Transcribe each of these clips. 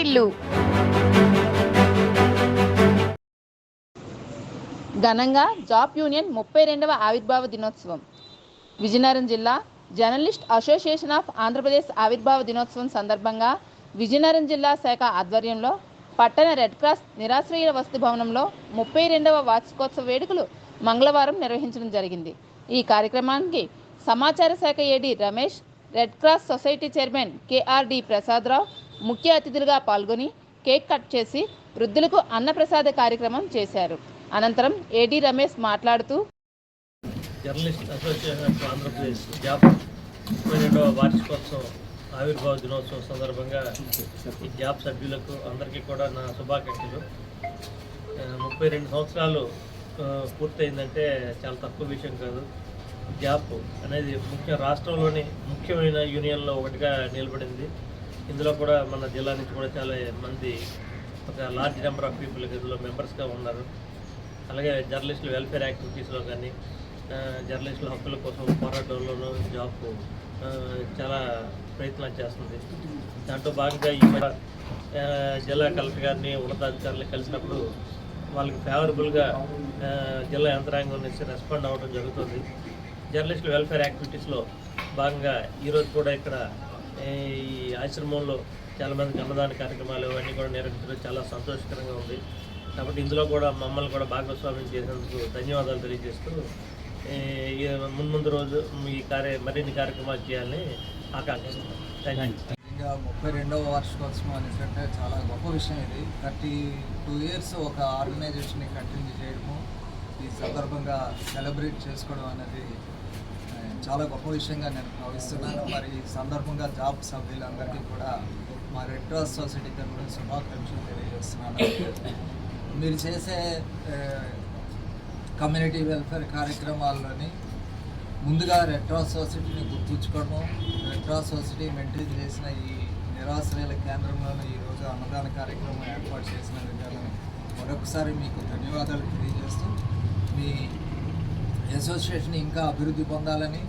హరివిల్లు ఘనంగా job union ముప్పై రెండవ ఆవిర్భావ దినోత్సవం. విజయనగరం జిల్లా జర్నలిస్ట్ అసోసియేషన్ ఆఫ్ ఆంధ్రప్రదేశ్ ఆవిర్భావ దినోత్సవం సందర్భంగా విజయనగరం జిల్లా శాఖ ఆధ్వర్యంలో పట్టణ రెడ్ క్రాస్ నిరాశ్రయ వసతి భవనంలో ముప్పై రెండవ వార్షికోత్సవ వేడుకలు మంగళవారం నిర్వహించడం జరిగింది. ఈ కార్యక్రమానికి సమాచార శాఖ AD Ramesh red cross society chairman KRD Prasadarao ముఖ్య అతిథులుగా పాల్గొని కేక్ కట్ చేసి వృద్ధులకు అన్నప్రసాద కార్యక్రమం చేశారు. అనంతరం ఏడీ రమేష్ మాట్లాడుతూ జర్నలిస్ట్ అసోసియేషన్ ఆఫ్ ఆంధ్రప్రదేశ్ జాబ్ ముప్పై రెండవ వార్షికోత్సవం ఆవిర్భావ దినోత్సవం సందర్భంగా ఈ జాబ్ సభ్యులకు అందరికీ కూడా నా శుభాకాంక్షలు. ముప్పై రెండు సంవత్సరాలు పూర్తయిందంటే చాలా తక్కువ విషయం కాదు. జాబ్ అనేది ముఖ్య రాష్ట్రంలోని ముఖ్యమైన యూనియన్లో ఒకటిగా నిలబడింది. ఇందులో కూడా మన జిల్లా నుంచి కూడా చాలా మంది ఒక లార్జ్ నెంబర్ ఆఫ్ పీపుల్ ఇందులో మెంబర్స్గా ఉన్నారు. అలాగే జర్నలిస్టుల వెల్ఫేర్ యాక్టివిటీస్లో కానీ జర్నలిస్టుల హక్కుల కోసం పోరాటంలోనూ జాబ్ చాలా ప్రయత్నాలు చేస్తుంది. దాంట్లో భాగంగా ఈ జిల్లా కలెక్టర్ గారిని ఉన్నతాధికారులు కలిసినప్పుడు వాళ్ళకి ఫేవరబుల్గా జిల్లా యంత్రాంగం నుంచి రెస్పాండ్ అవ్వడం జరుగుతుంది. జర్నలిస్టుల వెల్ఫేర్ యాక్టివిటీస్లో భాగంగా ఈరోజు కూడా ఇక్కడ ఈ ఆశ్రమంలో చాలామంది అన్నదాన కార్యక్రమాలు అవన్నీ కూడా నిర్వహించడం చాలా సంతోషకరంగా ఉంది. కాబట్టి ఇందులో కూడా మమ్మల్ని కూడా భాగస్వామ్యం చేసినందుకు ధన్యవాదాలు తెలియజేస్తూ మున్ముందు రోజు ఈ కార్య మరిన్ని కార్యక్రమాలు చేయాలని ఆకాంక్షిస్తున్నాం. ఇంకా ముప్పై రెండవ వార్షికోత్సవం అనేసంటే చాలా గొప్ప విషయం ఇది. థర్టీ టూ ఇయర్స్ ఒక ఆర్గనైజేషన్ని కంటిన్యూ చేయడము ఈ సందర్భంగా సెలబ్రేట్ చేసుకోవడం అనేది చాలా గొప్ప విషయంగా నేను భావిస్తున్నాను. మరి ఈ సందర్భంగా జాబ్ సభ్యులందరికీ కూడా మా రెడ్ క్రాస్ సొసైటీ తరఫున శుభాకాంక్షలు తెలియజేస్తున్నాను. మీరు చేసే కమ్యూనిటీ వెల్ఫేర్ కార్యక్రమాల్లోని ముందుగా రెడ్ క్రాస్ సొసైటీని గుర్తుంచుకోవడం రెడ్ క్రాస్ సొసైటీ మెయింటైన్ చేసిన ఈ నిరాశ్రయాల కేంద్రంలోనూ ఈరోజు అన్నదాన కార్యక్రమం ఏర్పాటు చేసిన విధానం మరొకసారి మీకు ధన్యవాదాలు తెలియజేస్తూ మీ అసోసియేషన్ ఇంకా అభివృద్ధి పొందాలని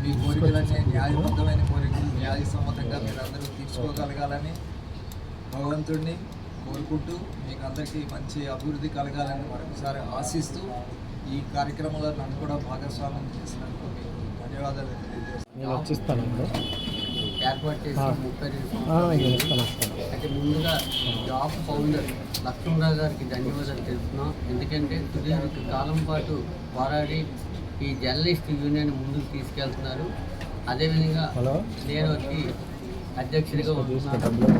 మీ కోరికలన్నీ న్యాయబద్ధమైన కోరికలు న్యాయసమ్మతంగా మీరందరూ తీర్చుకోగలగాలని భగవంతుడిని కోరుకుంటూ మీకు అందరికీ మంచి అభివృద్ధి కలగాలని మరొకసారి ఆశిస్తూ ఈ కార్యక్రమంలో నన్ను కూడా భాగస్వామ్యం చేసినందుకు మీకు ధన్యవాదాలు తెలియజేస్తాను ఏర్పాటు చేసి ముప్పై రెండు అయితే ముందుగా జాబ్ ఫౌండర్ లక్ష్మణరావు గారికి ధన్యవాదాలు తెలుపుతున్నాం. ఎందుకంటే సుదీర్ఘ కాలం పాటు పోరాడి ఈ జర్నలిస్ట్ యూనియన్ ముందుకు తీసుకెళ్తున్నారు. అదేవిధంగా నేను వచ్చి అధ్యక్షుడిగా ఉంటున్నాను.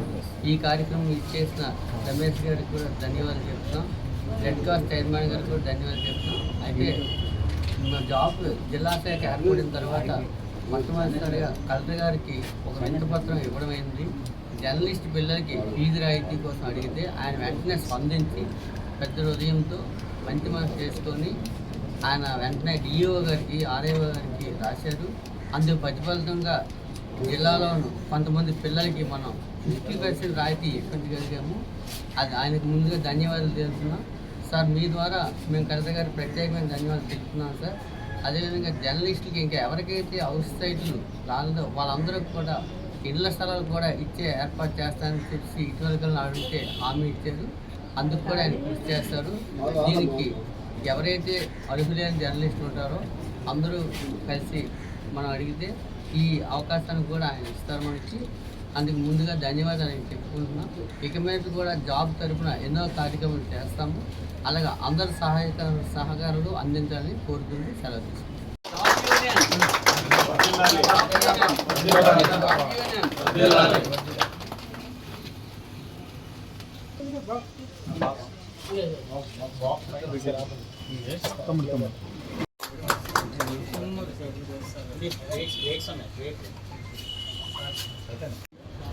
ఈ కార్యక్రమం ఇచ్చేసిన రమేష్ గారికి కూడా ధన్యవాదాలు చెప్తున్నాం. రెడ్ క్రాస్ చైర్మన్ గారికి కూడా ధన్యవాదాలు చెప్తున్నాం. అయితే జాబ్ జిల్లా శాఖ ఏర్పడిన తర్వాత మొట్టమొదటిసారిగా కలెక్టర్ గారికి ఒక వింత పత్రం ఇవ్వడమైంది. జర్నలిస్ట్ పిల్లలకి ఫీజు రాయితీ కోసం అడిగితే ఆయన వెంటనే స్పందించి పెద్ద హృదయంతో మంచి మనసు చేసుకొని ఆయన వెంటనే డిఈఓ గారికి ఆర్ఏఓ గారికి రాశారు. అందుకు ప్రతిఫలితంగా జిల్లాలోను కొంతమంది పిల్లలకి మనం ఫిఫ్టీ పర్సెంట్ రాయితీ ఇప్పించగలిగాము అది ఆయనకు ముందుగా ధన్యవాదాలు తెలుపుతున్నాం. సార్ మీ ద్వారా మేము కలెక్టర్ గారికి ప్రత్యేకమైన ధన్యవాదాలు తెలుపుతున్నాం సార్. అదేవిధంగా జర్నలిస్టులకి ఇంకా ఎవరికైతే హౌస్ సైట్లు రాలేదో వాళ్ళందరూ కూడా ఇళ్ళ స్థలాలు కూడా ఇచ్చే ఏర్పాటు చేస్తానని చెప్పి ఇటీవల అడిగితే హామీ ఇచ్చారు. అందుకు కూడా ఆయన కృషి చేస్తారు. దీనికి ఎవరైతే అర్హులైన జర్నలిస్టులు ఉంటారో అందరూ కలిసి మనం అడిగితే ఈ అవకాశాన్ని కూడా ఆయన ఇస్తారు మనకి అందుకు ముందుగా ధన్యవాదాలు నేను చెప్పుకుంటున్నాను ఇక మీద కూడా జాబ్ తరఫున ఎన్నో కార్యక్రమాలు చేస్తాము. అలాగే అందరు సహాయ సహకారులు అందించాలని కోరుతుంది సెలవు